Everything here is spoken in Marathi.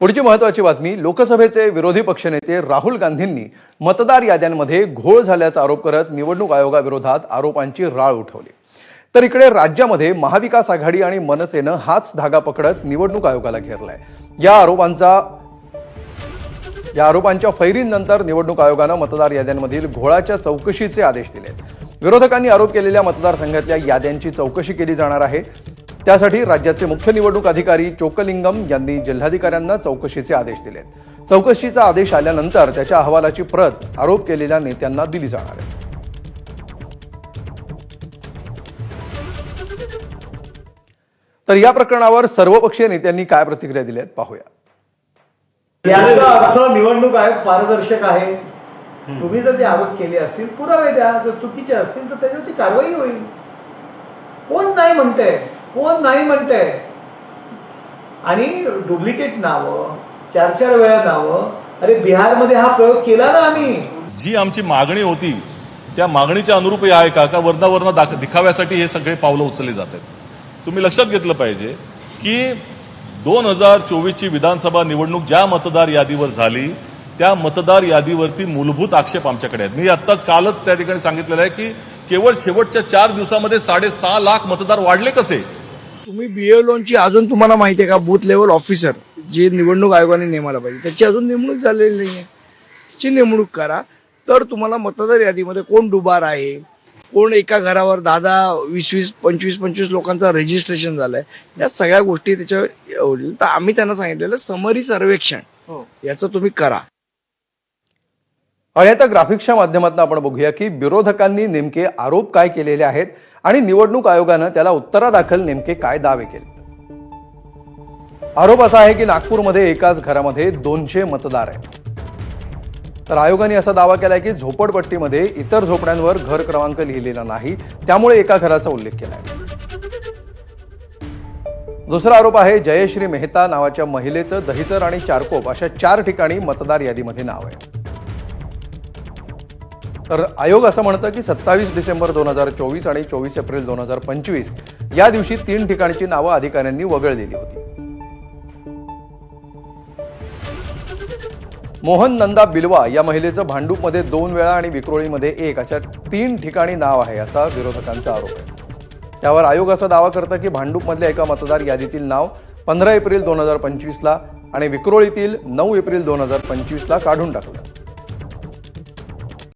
पुढची महत्वाची बातमी लोकसभेचे विरोधी पक्षनेते राहुल गांधींनी मतदार याद्यांमध्ये घोळ झाल्याचा आरोप करत निवडणूक आयोगाविरोधात आरोपांची राळ उठवली. तर इकडे राज्यामध्ये महाविकास आघाडी आणि मनसेनं हाच धागा पकडत निवडणूक आयोगाला घेरलाय. या आरोपांचा या आरोपांच्या फैरींनंतर निवडणूक आयोगानं मतदार याद्यांमधील घोळाच्या चौकशीचे आदेश दिले विरोधकांनी आरोप केलेल्या मतदारसंघातल्या याद्यांची चौकशी केली जाणार आहे. त्यासाठी राज्याचे मुख्य निवडणूक अधिकारी चोकलिंगम यांनी जिल्हाधिकाऱ्यांना चौकशीचे आदेश दिले. चौकशीचा आदेश आल्यानंतर त्याच्या अहवालाची प्रत आरोप केलेल्या नेत्यांना दिली जाणार आहे. तर या प्रकरणावर सर्वपक्षीय नेत्यांनी काय प्रतिक्रिया दिल्या आहेत पाहूया. याचा अर्थ निवडणूक आयोग पारदर्शक आहे. तुम्ही जर ते आरोप केले असतील पुरावे द्या. जर चुकीचे असतील तर त्याच्यावरती कारवाई होईल. कोण नाही म्हणतंय? कोण नाही म्हणतंय. आणि डुप्लिकेट नावं चार चार वेळा नावं अरे बिहारमध्ये हा प्रयोग केला ना आम्ही. जी आमची मागणी होती त्या मागणीच्या अनुरूप आहे का? का वरना वरना दाख दिखाव्यासाठी हे सगळे पावलं उचलली जात आहेत तुम्ही लक्षात घेतलं पाहिजे की दोन हजार चोवीसची विधानसभा निवडणूक ज्या मतदार यादीवर झाली त्या मतदार यादीवरती मूलभूत आक्षेप आमच्याकडे आहेत. मी आत्ताच कालच त्या ठिकाणी सांगितलेलं आहे की केवळ शेवटच्या चार दिवसामध्ये साडेसहा लाख मतदार वाढले कसे? तुम्ही बीएलओची अजून तुम्हाला माहिती आहे का? बूथ लेवल ऑफिसर जे निवडणूक आयोगाने नेमायला पाहिजे. त्याची अजून नेमणूक झालेली नाही आहे ची नेमणूक करा. तर तुम्हाला मतदार यादीमध्ये कोण डुबार आहे? कोण एका घरावर दहा दहा वीस वीस पंचवीस पंचवीस लोकांचं रजिस्ट्रेशन झालंय? या सगळ्या गोष्टी त्याच्यावर होईल तर आम्ही त्यांना सांगितलेलं समरी सर्वेक्षण. याचं तुम्ही करा. आणि आता ग्राफिक्सच्या माध्यमातून आपण बघूया की विरोधकांनी नेमके आरोप काय केलेले आहेत? आणि निवडणूक आयोगानं त्याला उत्तरादाखल नेमके काय दावे केले आरोप असा आहे की नागपूरमध्ये एकाच घरामध्ये दोनशे मतदार आहेत. तर आयोगाने असा दावा केलाय की झोपडपट्टीमध्ये इतर झोपड्यांवर घर क्रमांक लिहिलेला नाही त्यामुळे एका घराचा उल्लेख केलाय. दुसरा आरोप आहे जयश्री मेहता नावाच्या महिलेचं दहिसर आणि चारकोप अशा चार ठिकाणी मतदार यादीमध्ये नाव आहे. तर आयोग असं म्हणतं की सत्तावीस डिसेंबर दोन हजार चोवीस आणि चोवीस एप्रिल दोन हजार पंचवीस या दिवशी तीन ठिकाणची नावं अधिकाऱ्यांनी वगळलेली होती. मोहन नंदा बिलवा या महिलेचं भांडूपमध्ये दोन वेळा आणि विक्रोळीमध्ये एक अशा तीन ठिकाणी नाव आहे असा विरोधकांचा आरोप आहे. त्यावर आयोग असा दावा करतं की भांडूपमधल्या एका मतदार यादीतील नाव पंधरा एप्रिल दोन हजार पंचवीसला आणि विक्रोळीतील नऊ एप्रिल दोन हजार पंचवीसला काढून टाकलं.